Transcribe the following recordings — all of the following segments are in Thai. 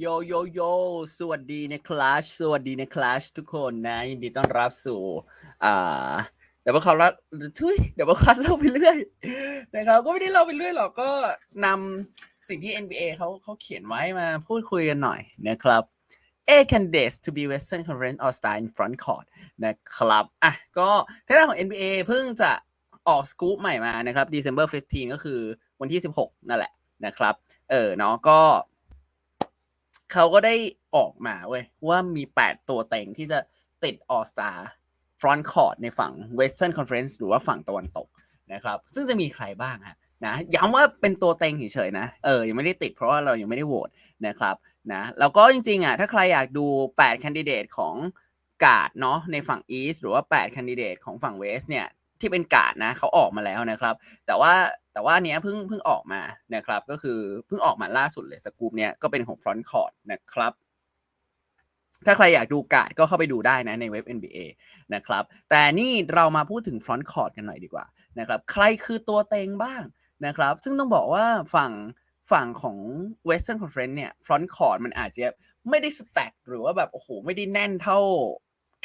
โยโยโย สวัสดีในคลาสสวัสดีในคลาสทุกคนนะ ยินดีต้อนรับสู่ อ่าเดี๋ยวมาคัดละทุยเดี๋ยวมาคัดเล่าไปเรื่อยนะครับ ก็ไม่ได้เล่าไปเรื่อยหรอก ก็นำสิ่งที่ NBA เขาเขาเขียนไว้มาพูดคุยกันหน่อยนะครับ A candidates to be Western Conference All Star in front court นะครับ อะ ก็ทางด้านของ NBA เพิ่งจะออกสกู๊ปใหม่มานะครับ December 15 ก็คือวันที่ 16 นั่นแหละนะครับ เออเนาะก็ เขาก็ได้ออกมาเว้ยว่ามี 8 ตัวเต็งที่จะติด All Star Front Court ในฝั่ง Western Conference หรือว่าฝั่งตะวันตกนะครับ ซึ่งจะมีใครบ้างฮะนะย้ำว่าเป็นตัวเต็งเฉยๆนะเออยังไม่ได้ติดเพราะว่าเรายังไม่ได้โหวตนะครับนะแล้วก็จริงๆอะถ้าใครอยากดู8คนดิเดตของกาดเนาะในฝั่ง East หรือว่า8คนดิเดตของฝั่ง West เนี่ย ที่เป็นกาดนะเขาออกมาแล้วนะครับ แต่ว่าแต่ว่าเนี้ยเพิ่งเพิ่งออกมานะครับ ก็คือเพิ่งออกมาล่าสุดเลยสกูปเนี้ยก็เป็นของ Front Court นะครับถ้าใครอยากดูกาดก็เข้าไปดูได้นะในเว็บ NBA นะครับ แต่นี่เรามาพูดถึง Front Court กันหน่อยดีกว่านะครับ ใครคือตัวเต็งบ้างนะครับ ซึ่งต้องบอกว่าฝั่งฝั่งของ Western Conference เนี่ย Front Court มันอาจจะไม่ได้สแต็กหรือว่าแบบโอ้โหไม่ได้แน่นเท่า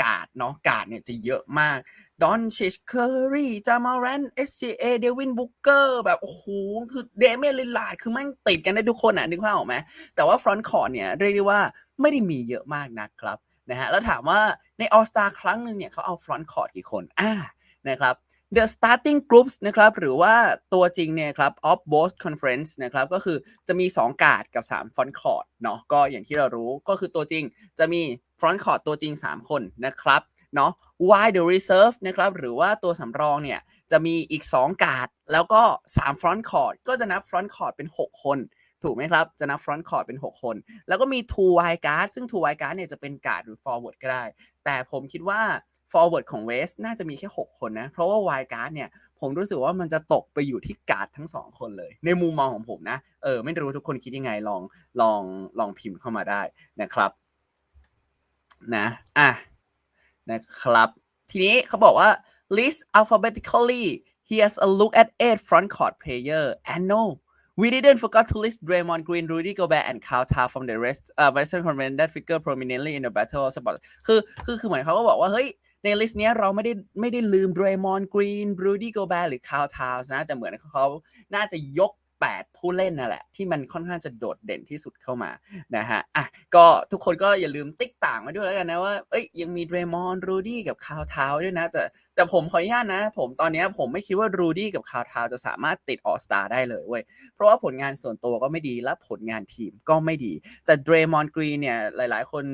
กาดเนาะกาดเนี่ยจะเยอะมากดอนชิชเคอรี่จามารัน SGA เอเดวินบุกเกอร์แบบโอ้โหคือเดเมลิลาดคือแม่งติดกันได้ทุกคนอะนึกภาพออกไหมแต่ว่า Front Court เนี่ยเรียกได้ว่าไม่ได้มีเยอะมากนะครับนะฮะแล้วถามว่าใน All Star ครั้งหนึ่งเนี่ยเขาเอา Front Court กี่คนอ่านะครับ The starting groups นะครับหรือว่าตัวจริงเนี่ยครับ of both conference นะครับก็คือจะมี 2 กาดกับ3 front court เนาะก็อย่างที่เรารู้ก็คือตัวจริงจะมี front court ตัวจริง 3 คนนะครับเนาะ why the reserve นะครับหรือว่าตัวสำรองเนี่ยจะมีอีก 2 กาดแล้วก็ 3 front court ก็จะนับ front court เป็น 6 คน ถูกไหมครับ จะนับ front court เป็น 6 คน แล้วก็มี two wide guard ซึ่ง two wide guard เนี่ยจะเป็นกาดหรือ forward ก็ได้ แต่ผมคิดว่า forward ของ West น่าจะมีแค่ 6 คนนะ เพราะว่า wide guard เนี่ยผมรู้สึกว่ามันจะตกไปอยู่ที่กาดทั้ง 2 คนเลย ในมุมมองของผมนะเออไม่รู้ทุกคนคิดยังไงลองลองลองพิมพ์เข้ามาได้นะครับ นะอะนะครับ ทีนี้เขาบอกว่า list alphabetically here's a look at eight front court player and no we didn't forget to list Draymond Green Rudy Gobert and Kyle Towns from the rest uh, Western Conference that figure prominently in the battle of spot คือคือคือเหมือนเขาก็บอกว่า เฮ้ย ในลิสต์เนี้ยเราไม่ได้ไม่ได้ลืม Draymond Green Rudy Gobert หรือ Kyle Towns นะ แต่เหมือนเขาน่าจะยก 8 ผู้เล่นนั่นแหละ ที่มันค่อนข้างจะโดดเด่นที่สุดเข้ามานะฮะอะก็ทุกคนก็อย่าลืมติ๊กต่างมาด้วยแล้วกันนะว่าเอ้ยยังมีเดรมอนรูดี้กับคาวทาวด้วยนะ แต่แต่ผมขออนุญาตนะ ผมตอนนี้ผมไม่คิดว่ารูดี้กับคาวทาวจะสามารถติดออสตาได้เลยเว้ยเพราะว่าผลงานส่วนตัวก็ไม่ดีและผลงานทีมก็ไม่ดี แต่เดรมอนกรีนเนี่ยหลาย ๆ คน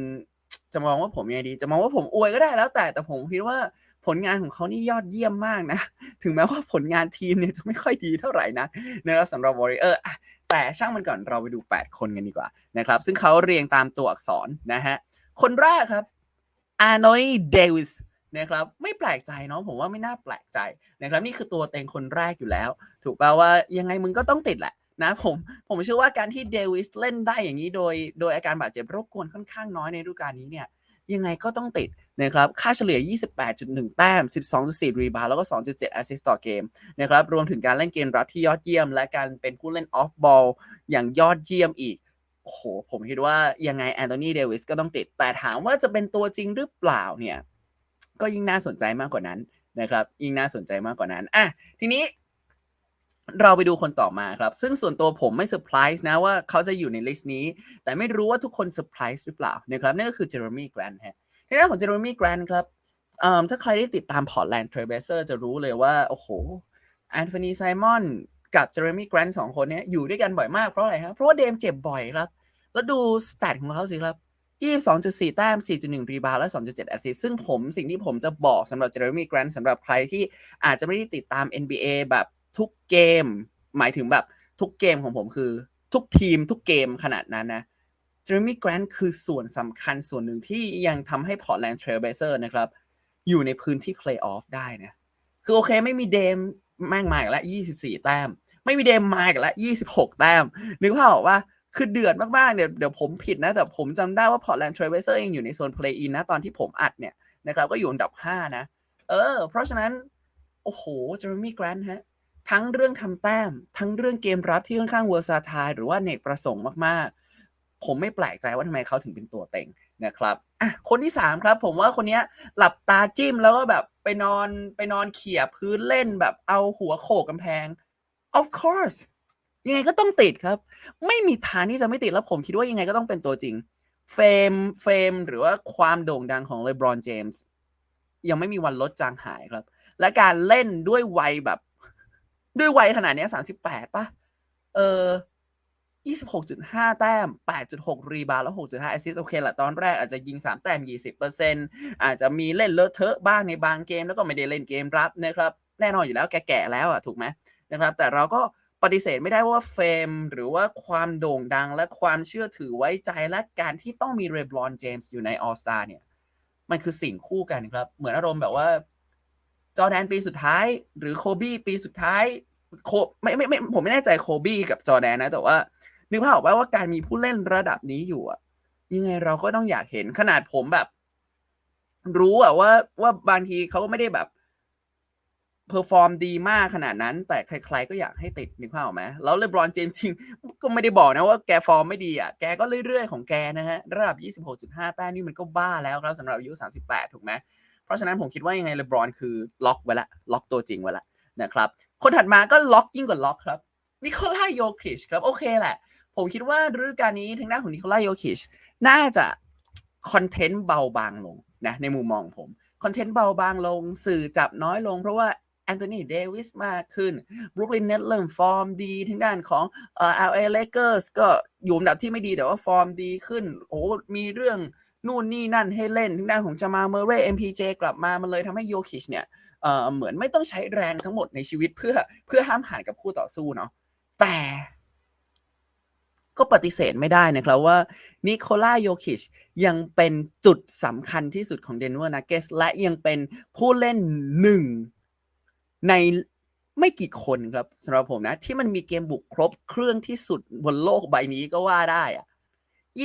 จะมองว่าผมยังไงดี จะมองว่าผมอวยก็ได้แล้วแต่แต่ผมคิดว่า ผลงานของเขานี่ยอดเยี่ยมมากนะ ถึงแม้ว่าผลงานทีมเนี่ยจะไม่ค่อยดีเท่าไหร่นะนะครับสำหรับ Warrior แต่ช่างมันก่อนเราไปดู 8 คนกันดีกว่านะครับ ซึ่งเขาเรียงตามตัวอักษรนะฮะ คนแรกครับอาร์โนนีเดวิสนะครับไม่แปลกใจเนาะผมว่าไม่น่าแปลกใจนะครับนี่คือตัวเต็งคนแรกอยู่แล้ว ถูกป่าว่ายังไงมึงก็ต้องติดแหละนะผมผมเชื่อว่าการที่เดวิสเล่นได้อย่างนี้โดย โดยอาการบาดเจ็บรบกวนค่อนข้างน้อยในฤดูกาลนี้เนี่ย ยังไงก็ต้องติดนะครับค่าเฉลี่ย 28.1 แต้ม 12.4 รีบาวแล้วก็ 2.7 แอสซิสต์ต่อเกมนะครับรวมถึงการเล่นเกมรับที่ยอดเยี่ยม และการเป็นผู้เล่นออฟบอลอย่างยอดเยี่ยมอีกโอ้โหผมคิดว่ายังไงแอนโทนีเดวิสก็ต้องติด แต่ถามว่าจะเป็นตัวจริงหรือเปล่าเนี่ยก็ยิ่งน่าสนใจมากกว่านั้นนะครับยิ่งน่าสนใจมากกว่านั้นอะทีนี้ เราไปดูคนต่อมาครับ ซึ่งส่วนตัวผมไม่เซอร์ไพรส์นะว่าเขาจะอยู่ในลิสต์นี้ แต่ไม่รู้ว่าทุกคนเซอร์ไพรส์หรือเปล่านะครับนั่นก็คือเจอร์มี่แกรนด์ฮะในเรื่องของเจอร์มี่แกรนด์ครับถ้าใครได้ติดตามพอร์ตแลนด์เทรเบเซอร์จะรู้เลยว่า โอ้โหแอนโทนีไซมอนกับเจอร์มี่แกรนด์สองคนนี้อยู่ด้วยกันบ่อยมากเพราะอะไรครับเพราะว่าเดมเจ็บบ่อยครับ แล้วดูสแตทของเขาสิครับ22.4 แต้ม 4.1 รีบาวและ 2.7 แอสซิสต์ซึ่งผมสิ่งที่ผมจะบอกสำหรับเจอร์มี่แกรนด์สำหรับใครที่อาจจะไม่ได้ติดตาม NBA แบบ ทุกเกม หมายถึงแบบทุกเกมของผมคือ ทุกทีมทุกเกมขนาดนั้นนะเจอร์มี่แกรนด์คือส่วนสำคัญส่วนหนึ่งที่ยังทำให้พอร์ตแลนด์เทรลเบเซอร์นะครับ อยู่ในพื้นที่เพลย์ออฟได้นะ คือโอเคไม่มีเดมแม่งมาอีกแล้ว24 แต้ม ไม่มีเดมมาอีกแล้ว26 แต้ม นึกภาพออกว่าคือเดือดมากๆเดี๋ยวเดี๋ยวผมผิดนะ แต่ผมจำได้ว่าพอร์ตแลนด์เทรลเบเซอร์ยังอยู่ในโซนเพลย์อินนะ ตอนที่ผมอัดเนี่ยนะครับก็อยู่อันดับ 5 นะ เออ เพราะฉะนั้น โอ้โหเจอร์มี่แกรนด์ฮะ ทั้งเรื่องทำแต้ม ทั้งเรื่องเกมรับที่ค่อนข้างเวอร์ซาทายหรือว่าเนกประสงค์มากๆ ผมไม่แปลกใจว่าทำไมเขาถึงเป็นตัวเต็งนะครับอะคนที่สามครับ ผมว่าคนนี้หลับตาจิ้มแล้วก็แบบไปนอนไปนอนเขี่ยพื้นเล่นแบบเอาหัวโขกกำแพง of course ยังไงก็ต้องติดครับ ไม่มีทางที่จะไม่ติดแล้วผมคิดว่ายังไงก็ต้องเป็นตัวจริง เฟมเฟมหรือว่าความโด่งดังของเลบรอนเจมส์ยังไม่มีวันลดจางหายครับ และการเล่นด้วยวัยแบบ ด้วยวัยขนาดนี้สามสิบแปดป่ะ เออยี่สิบหกจุดห้าแต้มแปดจุดหกรีบาแล้วหกจุดห้าแอสซิสโอเคแหละตอนแรกอาจจะยิงสามแต้มยี่สิบเปอร์เซ็นอาจจะมีเล่นเลอะเทอะบ้างในบางเกม แล้วก็ไม่ได้เล่นเกมรับนะครับ แน่นอนอยู่แล้วแก่ๆแล้วอะถูกไหมนะครับ แต่เราก็ปฏิเสธไม่ได้ว่าเฟมหรือว่าความโด่งดังและความเชื่อถือไว้ใจและการที่ต้องมีเรบรอนเจมส์อยู่ในออสตาเนี่ย มันคือสิ่งคู่กันครับ เหมือนอารมณ์แบบว่า จอแดนปีสุดท้าย หรือโคบี้ปีสุดท้ายโคไม่ไม่ไม่ผมไม่แน่ใจโคบี้กับจอแดนนะ แต่ว่า นึกภาพออกไหมว่าการมีผู้เล่นระดับนี้อยู่อะยังไงเราก็ต้องอยากเห็นขนาดผมแบบ รู้อะว่าว่าบางทีเขาก็ไม่ได้แบบเพอร์ฟอร์มดีมากขนาดนั้น แต่ใคร ๆ ก็อยากให้ติดนึกภาพออกไหมแล้วเลบรอนเจมส์จริงก็ไม่ได้บอกนะว่าแกฟอร์มไม่ดีอะแกก็เรื่อยๆของแกนะฮะระดับ 26.5 แต้มนี่มันก็บ้าแล้วครับสำหรับอายุ 38 ถูกไหม เพราะฉะนั้นผมคิดว่ายังไงเลบรอนคือล็อกไว้ละล็อกตัวจริงไว้ละนะครับ คนถัดมาก็ล็อกยิ่งกว่าล็อกครับนิโคลาโยคิชครับ โอเคแหละ ผมคิดว่าฤดูกาลนี้ทางด้านของนิโคลาโยคิชน่าจะคอนเทนต์เบาบางลงนะในมุมมองผมคอนเทนต์เบาบางลงสื่อจับน้อยลงเพราะว่าแอนโทนีเดวิสมากขึ้นบรุกลินเน็ตเริ่มฟอร์มดีทางด้านของเอ่อ LA Lakers ก็อยู่อันดับที่ไม่ดีแต่ว่าฟอร์มดีขึ้น โอ้ มีเรื่อง นู่นนี่นั่นให้เล่นทางด้านของจามาเมเรย์ MPJ กลับมามันเลยทำให้โยคิชเนี่ยเอ่อเหมือนไม่ต้องใช้แรงทั้งหมดในชีวิตเพื่อเพื่อห้ามหันกับคู่ต่อสู้เนาะแต่ก็ปฏิเสธไม่ได้นะครับว่านิโคล่าโยคิชยังเป็นจุดสำคัญที่สุดของเดนเวอร์นักเกสและยังเป็นผู้เล่นหนึ่งในไม่กี่คนครับสำหรับผมนะ ที่มันมีเกมบุกครบเครื่องที่สุดบนโลกใบนี้ก็ว่าได้อะ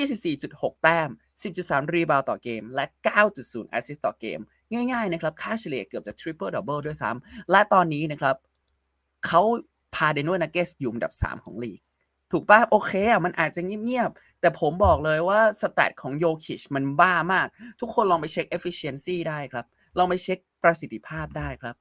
24.6 แต้ม 10.3 รีบาวต่อเกม และ 9.0 แอสซิสต์ต่อเกม ง่ายๆนะครับ ค่าเฉลี่ยเกือบจะทริปเปิลดับเบิลด้วยซ้ำและตอนนี้นะครับเขาพาเดนเวอร์นักเกสอยู่อันดับ 3 ของลีก ถูกป่ะ โอเคอะมันอาจจะเงียบๆ แต่ผมบอกเลยว่าสแตทของโยคิชมันบ้ามาก ทุกคนลองไปเช็ค efficiency ได้ครับ ลองไปเช็คประสิทธิภาพได้ครับ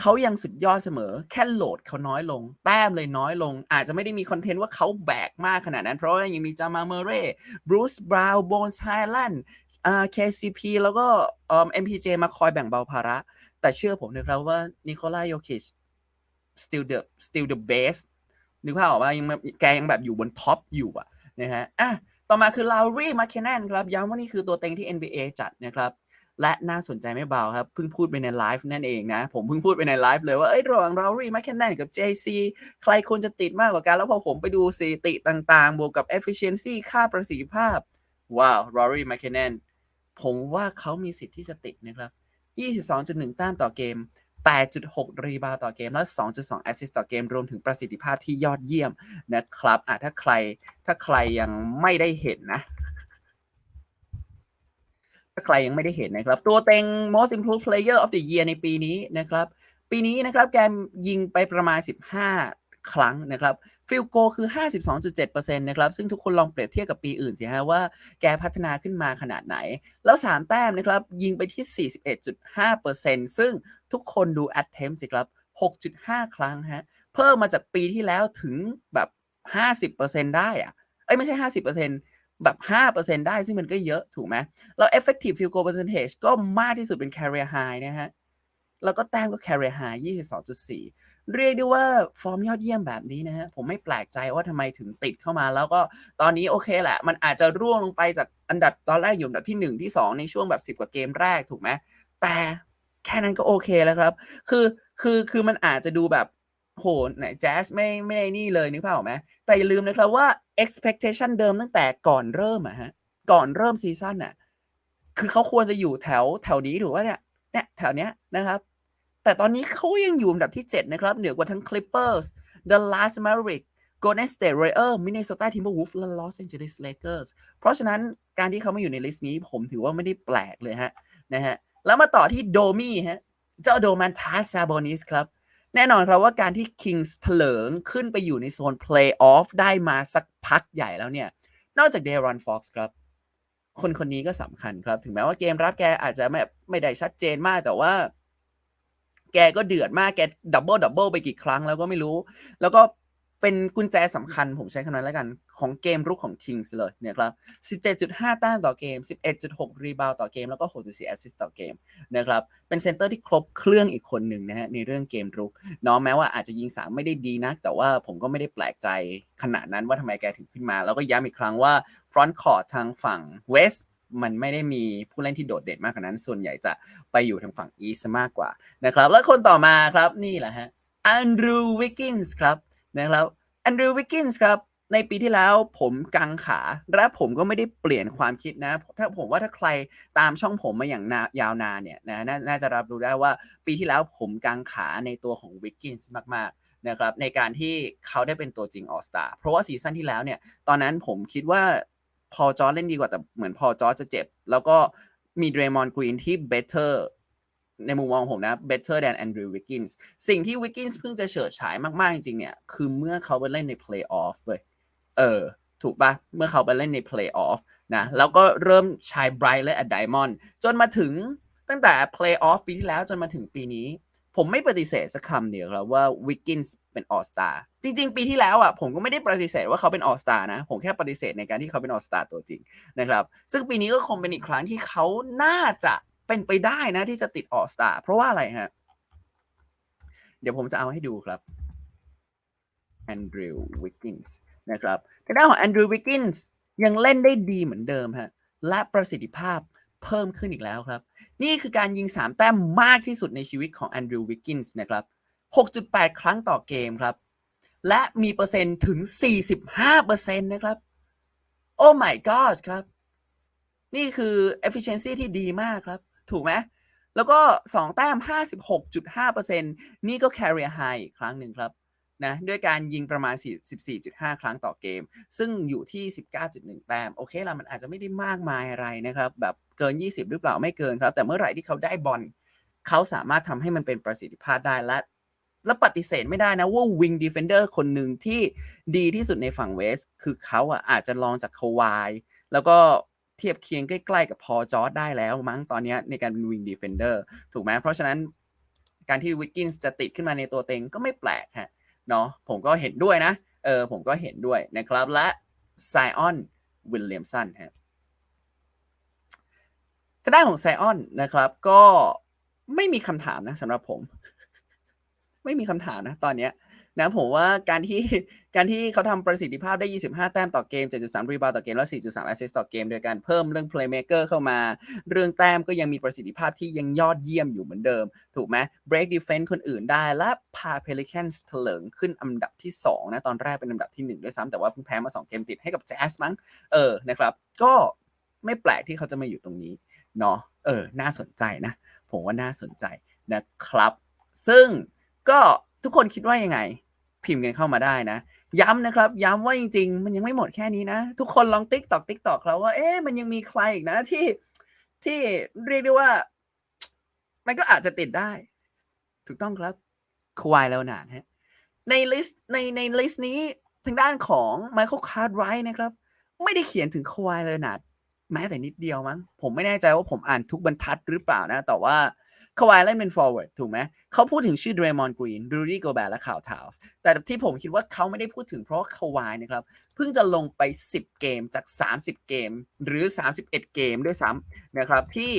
เขายังสุดยอดเสมอ แค่โหลดเขาน้อยลง แต้มเลยน้อยลง อาจจะไม่ได้มีคอนเทนต์ว่าเขาแบกมากขนาดนั้น เพราะว่ายังมีจามาเมเร่บรูซบราวน์โบนส์ไฮแลนด์อ่า KCP แล้วก็เอ่อ MPJ มาคอยแบ่งเบาภาระ แต่เชื่อผมนะครับว่านิโคลาโยคิช still the still the best นึกภาพออกว่ายังแกยังแบบอยู่บนท็อปอยู่อะนะฮะอะต่อมาคือลาวรีมา k คนแนนครับ ย้ำว่านี่คือตัวเต็งที่ NBA จัดนะครับ และน่าสนใจไม่เบาครับ เพิ่งพูดไปในไลฟ์นั่นเองนะ ผมเพิ่งพูดไปในไลฟ์เลยว่า เอ้ยระหว่างลารีมา k คนแนนกับ JC ใครควรจะติดมากกว่ากัน แล้วพอผมไปดูสถิติต่างๆ บวกกับ efficiency ค่าประสิทธิภาพ ว้าวลารีมา k คนแนนผมว่าเขามีสิทธิ์ที่จะติดนะครับ 22.1 แต้มต่อเกม 8.6 รีบาวต่อเกม และ2.2 แอสซิสต์ต่อเกม รวมถึงประสิทธิภาพที่ยอดเยี่ยมนะครับอะถ้าใคร ถ้าใครยังไม่ได้เห็นนะ ถ้าใครยังไม่ได้เห็นนะครับ ตัวเต็ง most improved player of the year ในปีนี้นะครับ ปีนี้นะครับแกยิงไปประมาณ 15 ครั้งนะครับฟิลโกคือ 52.7%นะครับซึ่งทุกคนลองเปรียบเทียบกับปีอื่นสิฮะว่าแกพัฒนาขึ้นมาขนาดไหน แล้ว 3 แต้มนะครับยิงไปที่ 41.5%ซึ่งทุกคนดู attempt สิครับ 6.5 ครั้งฮะเพิ่มมาจากปีที่แล้วถึงแบบ 50%ได้อะเอ้ยไม่ใช่ 50% แบบ5%ได้ซึ่งมันก็เยอะถูกไหมแล้ว effective field goal percentage ก็มากที่สุดเป็น career high นะฮะแล้วก็แต้มก็ career high 22.4 เรียกได้ว่าฟอร์มยอดเยี่ยมแบบนี้นะฮะ ผมไม่แปลกใจว่าทำไมถึงติดเข้ามา แล้วก็ตอนนี้โอเคแหละ มันอาจจะร่วงลงไปจากอันดับตอนแรกอยู่อันดับที่ 1 ที่ 2 ในช่วงแบบ 10 กว่าเกมแรกถูกไหมแต่แค่นั้นก็โอเคแล้วครับ คือคือคือมันอาจจะดูแบบ โหไหนแจ๊สไม่ไม่ได้นี่เลยนึกภาพออกไหมแต่อย่าลืมนะครับว่า expectation เดิมตั้งแต่ก่อนเริ่มอะฮะก่อนเริ่มซีซั่นอะคือเขาควรจะอยู่แถวแถวนี้ถูกป่ะเนี่ยเนี่ยแถวเนี้ยนะครับ แต่ตอนนี้เขายังอยู่อันดับที่ 7 นะครับ เหนือกว่าทั้ง Clippers Dallas Mavericks Golden State Warriors Minnesota Timberwolves และ Los Angeles Lakers เพราะฉะนั้นการที่เขามาอยู่ในลิสต์นี้ผมถือว่าไม่ได้แปลกเลยฮะนะฮะแล้วมาต่อที่โดมี่ฮะเจ้าโดมันทาซาโบนิสครับ แน่นอนครับว่าการที่ Kings เถลิงขึ้นไปอยู่ในโซนเพลย์ออฟได้มาสักพักใหญ่แล้วเนี่ย นอกจากเดรอนฟ็อกซ์ครับ คนคนนี้ก็สำคัญครับ ถึงแม้ว่าเกมรับแกอาจจะไม่ไม่ได้ชัดเจนมากแต่ว่า แกก็เดือดมากแกดับเบิลดับเบิลไปกี่ครั้งแล้วก็ไม่รู้ แล้วก็ เป็นกุญแจสำคัญผมใช้คำนั้นแล้วกัน ของเกมรุกของ Kings เลยเนี่ยครับ 17.5 แต้มต่อเกม 11.6 รีบาวต่อเกม แล้วก็ 6.4 แอสซิสต์ต่อเกมนะครับ เป็นเซนเตอร์ที่ครบเครื่องอีกคนหนึ่งนะฮะในเรื่องเกมรุกเนาะแม้ว่าอาจจะยิงสามไม่ได้ดีนัก แต่ว่าผมก็ไม่ได้แปลกใจขนาดนั้นว่าทำไมแกถึงขึ้นมา แล้วก็ย้ำอีกครั้งว่าฟรอนต์คอร์ททางฝั่งเวสมันไม่ได้มีผู้เล่นที่โดดเด่นมากขนาดนั้น ส่วนใหญ่จะไปอยู่ทางฝั่งอีสมากกว่านะครับ แล้วคนต่อมาครับนี่แหละฮะแอนดรูวิกกินส์ครับ นะครับแอนดรูว์วิกกินส์ครับในปีที่แล้วผมกังขาและผมก็ไม่ได้เปลี่ยนความคิดนะ ถ้าผมว่าถ้าใครตามช่องผมมาอย่างนายาวนานเนี่ยนะนน่าจะรับรู้ได้ว่าปีที่แล้วผมกังขาในตัวของวิกกินส์มากๆนะครับในการที่เขาได้เป็นตัวจริงออสตาเพราะว่าซีซั่นที่แล้วเนี่ยตอนนั้นผมคิดว่าพอจอร์เล่นดีกว่าแต่เหมือนพอจอร์จะเจ็บ แล้วก็มีเดรมอนกรีนที่ better ในมุมมองผมนะ better than Andrew Wiggins สิ่งที่ Wiggins เพิ่งจะเฉิดฉายมากๆ จริงๆ เนี่ย คือเมื่อเขาไปเล่นใน playoff เว้ยเออ ถูกปะเมื่อเขาไปเล่นใน playoff นะ แล้วก็เริ่มใชายไบรท์และอดไดมอนจนมาถึงตั้งแต่ playoff ปีที่แล้วจนมาถึงปีนี้ ผมไม่ปฏิเสธสักคำเดียวครับว่า Wiggins เป็นออสตาจริง ๆ ปีที่แล้วอะผมก็ไม่ได้ปฏิเสธว่าเขาเป็นออสตานะ ผมแค่ปฏิเสธในการที่เขาเป็นออสตาตัวจริงนะครับ ซึ่งปีนี้ก็คงเป็นอีกครั้งที่เขาน่าจะ เป็นไปได้นะที่จะติดออสตาเพราะว่าอะไรฮะ เดี๋ยวผมจะเอาให้ดูครับแอนดรูว์วิกกินส์นะครับทางด้านของแอนดรูว์วิกกินส์ยังเล่นได้ดีเหมือนเดิมฮะและประสิทธิภาพเพิ่มขึ้นอีกแล้วครับ นี่คือการยิง 3 แต้มมากที่สุดในชีวิตของแอนดรูว์วิกกินส์นะครับ 6.8 ครั้งต่อเกมครับ และมีเปอร์เซ็นต์ถึง 45%นะครับ โอ้ my god ครับ นี่คือ efficiency ที่ดีมากครับ ถูกไหมแล้วก็ 2 แต้ม 56.5%นี่ก็ career high อีกครั้งหนึ่งครับนะด้วยการยิงประมาณ 14.5 ครั้งต่อเกม ซึ่งอยู่ที่ 19.1 แต้ม โอเคละมันอาจจะไม่ได้มากมายอะไรนะครับ แบบเกิน 20 หรือเปล่าไม่เกินครับ แต่เมื่อไหร่ที่เขาได้บอลเขาสามารถทำให้มันเป็นประสิทธิภาพได้และและปฏิเสธไม่ได้นะว่าวิงดีเฟนเดอร์คนหนึ่งที่ดีที่สุดในฝั่งเวส คือเขาอะอาจจะลองจากคาวาย แล้วก็ เทียบเคียงใกล้ๆกับพอจอร์ดได้แล้วมั้งตอนนี้ในการเป็นวิงดีเฟนเดอร์ถูกไหมเพราะฉะนั้นการที่วิกกินส์จะติดขึ้นมาในตัวเต็งก็ไม่แปลกฮะเนาะผมก็เห็นด้วยนะเออผมก็เห็นด้วยนะครับและไซออนวิลเลียมสันฮะทางด้านของไซออนนะครับก็ไม่มีคำถามนะสำหรับผม ไม่มีคำถามนะตอนเนี้ย นะผมว่าการที่การที่เขาทำประสิทธิภาพได้ 25 แต้มต่อเกม 7.3 รีบาวต่อเกม และ 4.3 แอสซิสต์ต่อเกม โดยการเพิ่มเรื่อง playmaker เข้ามา เรื่องแต้มก็ยังมีประสิทธิภาพที่ยังยอดเยี่ยมอยู่เหมือนเดิม ถูกไหม break defense คนอื่นได้ และพา Pelicans เถลิงขึ้นอันดับที่ 2 นะ ตอนแรกเป็นอันดับที่ 1 ด้วยซ้ำแต่ว่าเพิ่งแพ้มา 2 เกมติดให้กับ Jazz มั้งเออนะครับก็ไม่แปลกที่เขาจะมาอยู่ตรงนี้เนาะเออ น่าสนใจนะ ผมว่าน่าสนใจนะครับ ซึ่งก็ ทุกคนคิดว่ายังไง พิมพ์กันเข้ามาได้นะ ย้ำนะครับ ย้ำว่าจริง ๆ มันยังไม่หมดแค่นี้นะ ทุกคนลองติ๊กตอกติ๊กตอกแล้วว่าเอ๊ะมันยังมีใครอีกนะที่ที่เรียกได้ว่า มันก็อาจจะติดได้ ถูกต้องครับควายแล้วนานฮะในลิสต์ในในลิสต์นี้ทางด้านของไมเคิลคาร์ดไรท์นะครับ ไม่ได้เขียนถึงควายเลยนาดแม้แต่นิดเดียวมั้ง ผมไม่แน่ใจว่าผมอ่านทุกบรรทัดหรือเปล่านะ แต่ว่าาวายเล่นเป็น forward ถูกไหมเขาพูดถึงชื่อเดรมอนกรีนดูรี่โกแบร์และข่าวทาวส์แต่ที่ผมคิดว่าเขาไม่ได้พูดถึงเพราะว่าคาวายนะครับ เพิ่งจะลงไป 10 เกมจาก 30 เกม หรือ 31 เกมด้วยซ้ำนะครับที่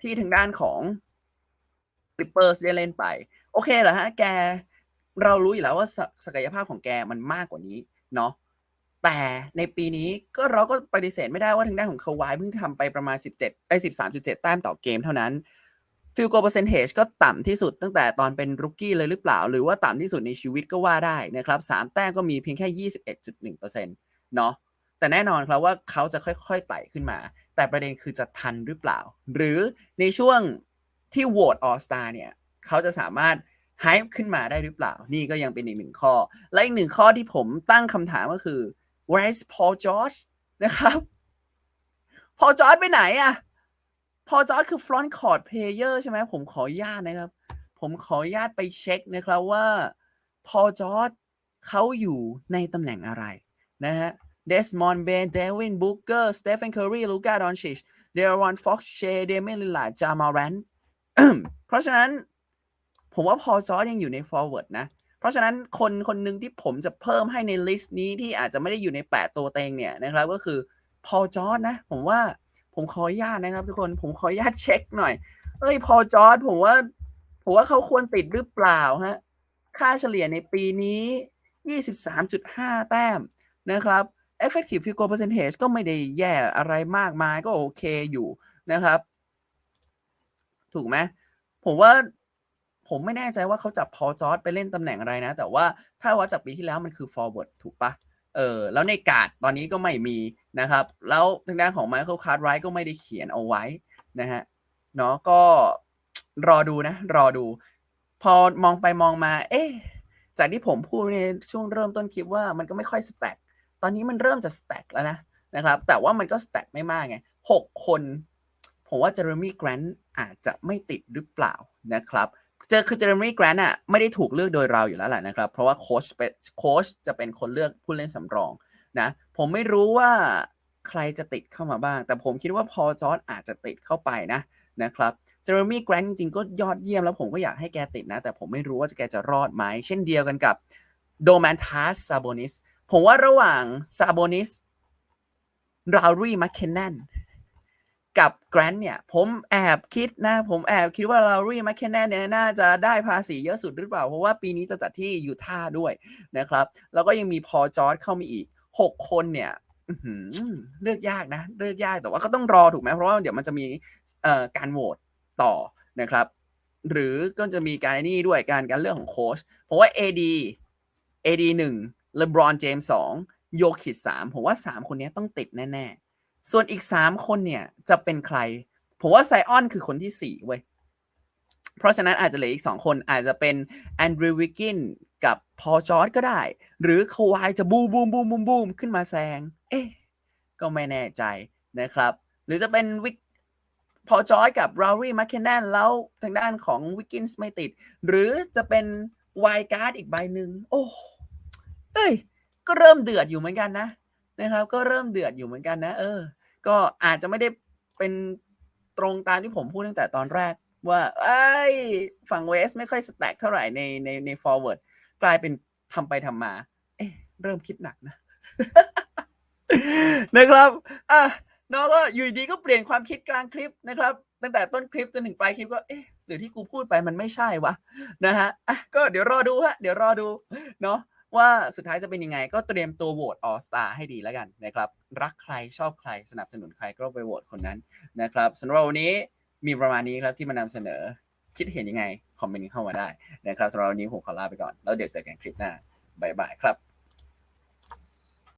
ที่ทางด้านของ Clippers ได้เล่นไป โอเคเหรอฮะแก เรารู้อยู่แล้วว่าศักยภาพของแกมันมากกว่านี้เนาะแต่ในปีนี้ก็เราก็ปฏิเสธไม่ได้ว่าทางด้านของคาวายเพิ่งทำไปประมาณ 17ไอ้13.7 แต้มต่อเกมเท่านั้น ฟิลโกเปอร์เซนเทจก็ต่ำที่สุดตั้งแต่ตอนเป็นรุกกี้เลยหรือเปล่า หรือว่าต่ำที่สุดในชีวิตก็ว่าได้นะครับ3แต้มก็มีเพียงแค่ 21.1%เนาะแต่แน่นอนครับว่าเขาจะค่อยๆไต่ขึ้นมา แต่ประเด็นคือจะทันหรือเปล่า หรือในช่วงที่โหวตออสตาเนี่ยเขาจะสามารถไฮป์ขึ้นมาได้หรือเปล่า นี่ก็ยังเป็นอีกหนึ่งข้อ และอีกหนึ่งข้อที่ผมตั้งคำถามก็คือ where is Paul George นะครับ Paul George ไปไหนอะ Paul George คือ front court player ใช่ไหมผมขออนุญาตนะครับ ผมขออนุญาตไปเช็คนะครับว่า Paul George เขาอยู่ในตำแหน่งอะไรนะฮะเดสมอนเบนเดวินบุกเกอร์สเตฟ n นเคอรีลูกาดอนชิชเดรอนฟ็อกเชเดเมลิลาจามารันเพราะฉะนั้นผมว่าพอจอร์ดยังอยู่ใน forward นะ เพราะฉะนั้นคนคนหนึ่งที่ผมจะเพิ่มให้ในลิสต์นี้ที่อาจจะไม่ได้อยู่ใน 8 ตัวเต็งเนี่ยนะครับก็คือพอจอร์ดนะ ผมว่า ผมขออนุญาตนะครับ ทุกคนผมขออนุญาตเช็คหน่อย เอ้ย พอจอร์ผมว่า ผมว่าเขาควรติดหรือเปล่าฮะ ค่าเฉลี่ยในปีนี้ 23.5 แต้มนะครับ effective field goal percentage ก็ไม่ได้แย่อะไรมากมายก็โอเคอยู่นะครับ ถูกไหมผมว่าผมไม่แน่ใจว่าเขาจับพอจอร์ดไปเล่นตำแหน่งอะไรนะ แต่ว่าถ้าว่าจากปีที่แล้วมันคือ forward ถูกปะ เออแล้วในการ์ดตอนนี้ก็ไม่มีนะครับ แล้วทางด้านของ Michael Cartwright ก็ไม่ได้เขียนเอาไว้นะฮะเนาะก็รอดูนะ รอดู พอมองไปมองมา เอ๊ะจากที่ผมพูดในช่วงเริ่มต้นคลิปว่ามันก็ไม่ค่อยสแต็กตอนนี้มันเริ่มจะสแต็กแล้วนะนะครับ แต่ว่ามันก็สแต็กไม่มากไงหกคน ผมว่าเจอร์มี่แกรนต์อาจจะไม่ติดหรือเปล่านะครับ เจอคือเจอร์มี่แกรนต์อะไม่ได้ถูกเลือกโดยเราอยู่แล้วแหละนะครับ เพราะว่าโค้ชเป็นโค้ชจะเป็นคนเลือกผู้เล่นสำรองนะผมไม่รู้ว่าใครจะติดเข้ามาบ้าง แต่ผมคิดว่าพอจอร์ดอาจจะติดเข้าไปนะนะครับเจอร์มี่แกรนต์จริงๆก็ยอดเยี่ยมแล้วผมก็อยากให้แกติดนะ แต่ผมไม่รู้ว่าแกจะรอดไหมเช่นเดียวกันกับโดแมนทัสซาโบนิสผมว่าระหว่างซาโบนิสรารีมาเคนนัน กับแกรนต์เนี่ย ผมแอบคิดนะ ผมแอบคิดว่ารารีแมาเคนนันเนี่ยน่าจะได้ภาษีเยอะสุดหรือเปล่า เพราะว่าปีนี้จะจัดที่ยูทาห์ด้วยนะครับ แล้วก็ยังมีพอจอร์ดเข้ามาอีก 6 คนเนี่ยเลือกยากนะ เลือกยากแต่ว่าก็ต้องรอถูกไหมเพราะว่าเดี๋ยวมันจะมีการโหวตต่อนะครับ หรือก็จะมีการนี่ด้วยการการเลือกของโค้ชผมว่า AD AD หนึ่งเลบรอนเจมส์สองโยคิดสามผมว่าสามคนนี้ต้องติดแน่ ๆ ส่วนอีกสามคนเนี่ยจะเป็นใคร ผมว่าไซออนคือคนที่สี่เว้ย เพราะฉะนั้นอาจจะเหลืออีกสองคนอาจจะเป็นแอนดรูวิกกินกับพอจอร์ดก็ได้ หรือคาวายจะบูมบูมบูมบูมบูมขึ้นมาแซง เอ๊ะ ก็ไม่แน่ใจนะครับ หรือจะเป็นวิกพอจอร์ดกับรารี่มาเคนแนนแล้วทางด้านของวิกกินส์ไม่ติด หรือจะเป็นไวการ์ดอีกใบหนึ่งโอ้เอ้ย ก็เริ่มเดือดอยู่เหมือนกันนะ นะครับ ก็เริ่มเดือดอยู่เหมือนกันนะ เออ ก็อาจจะไม่ได้เป็นตรงตามที่ผมพูดตั้งแต่ตอนแรก ว่าไอ้ฝั่งเวสไม่ค่อยสแต็กเท่าไหร่ในในใน forward กลายเป็นทำไปทำมา เอ๊ะเริ่มคิดหนักนะนะครับอะน้องก็อยู่ดีก็เปลี่ยนความคิดกลางคลิปนะครับ ตั้งแต่ต้นคลิปจนถึงปลายคลิปก็เอ๊ะหรือที่กูพูดไปมันไม่ใช่วะนะฮะอะก็เดี๋ยวรอดูฮะเดี๋ยวรอดูเนาะ ว่าสุดท้ายจะเป็นยังไงก็เตรียมตัวโหวตออสตาให้ดีแล้วกันนะครับ รักใครชอบใครสนับสนุนใครก็ไปโหวตคนนั้นนะครับสำหรับวันนี้มีประมาณนี้ครับที่มานำเสนอคิดเห็นยังไง คอมเมนต์เข้ามาได้นะครับสำหรับวันนี้ผมขอลาไปก่อน แล้วเดี๋ยวเจอกันคลิปหน้าบ๊ายบายครับ